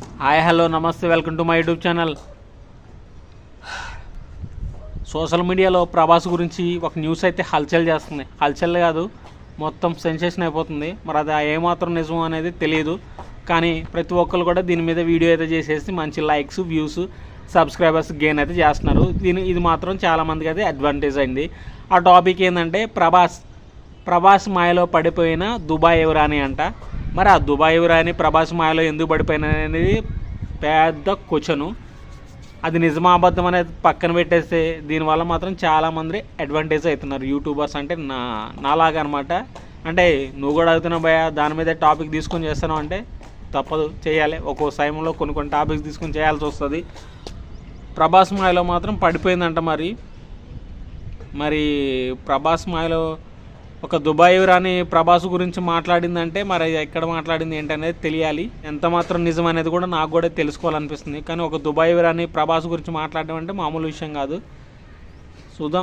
Hi hello నమస్తే welcome to my YouTube channel. Social మీడియాలో ప్రభాస్ గురించి ఒక న్యూస్ అయితే హల్చల్ చేస్తుంది. హల్చల్ కాదు మొత్తం సెన్సేషన్ అయిపోతుంది. మరి అది ఏమాత్రం నిజం అనేది తెలియదు కానీ ప్రతి ఒక్కరు కూడా దీని మీద వీడియో అయితే చేసేసి మంచి లైక్స్ వ్యూస్ సబ్స్క్రైబర్స్ గెయిన్ అయితే చేస్తున్నారు. దీని ఇది మాత్రం చాలామందికి అయితే అడ్వాంటేజ్ అయింది. ఆ టాపిక్ ఏంటంటే ప్రభాస్ ప్రభాస్ మాయలో పడిపోయిన దుబాయ్ ఎవరాని అంట. మరి ఆ దుబాయ్ రాని ప్రభాస్ మాయలో ఎందుకు పడిపోయిన అనేది పెద్ద క్వశ్చను. అది నిజమా అబద్ధం అనేది పక్కన పెట్టేస్తే దీనివల్ల మాత్రం చాలామంది అడ్వాంటేజ్ అవుతున్నారు యూట్యూబర్స్ అంటే నా నాలాగా అనమాట అంటే నువ్వు కూడా అవుతున్నావు భయ దాని మీద టాపిక్ తీసుకొని చేస్తున్నావు అంటే తప్పదు చేయాలి. ఒక్కో సమయంలో కొన్ని కొన్ని టాపిక్స్ తీసుకొని చేయాల్సి వస్తుంది. ప్రభాస్ మాయలో మాత్రం పడిపోయిందంట మరి. మరి ప్రభాస్ మాయలో ఒక దుబాయ్ రాని ప్రభాస్ గురించి మాట్లాడిందంటే మరి అది ఎక్కడ మాట్లాడింది ఏంటనేది తెలియాలి. ఎంత మాత్రం నిజం అనేది కూడా నాకు కూడా తెలుసుకోవాలనిపిస్తుంది. కానీ ఒక దుబాయ్ రాని ప్రభాస్ గురించి మాట్లాడడం అంటే మామూలు విషయం కాదు. చూద్దాం.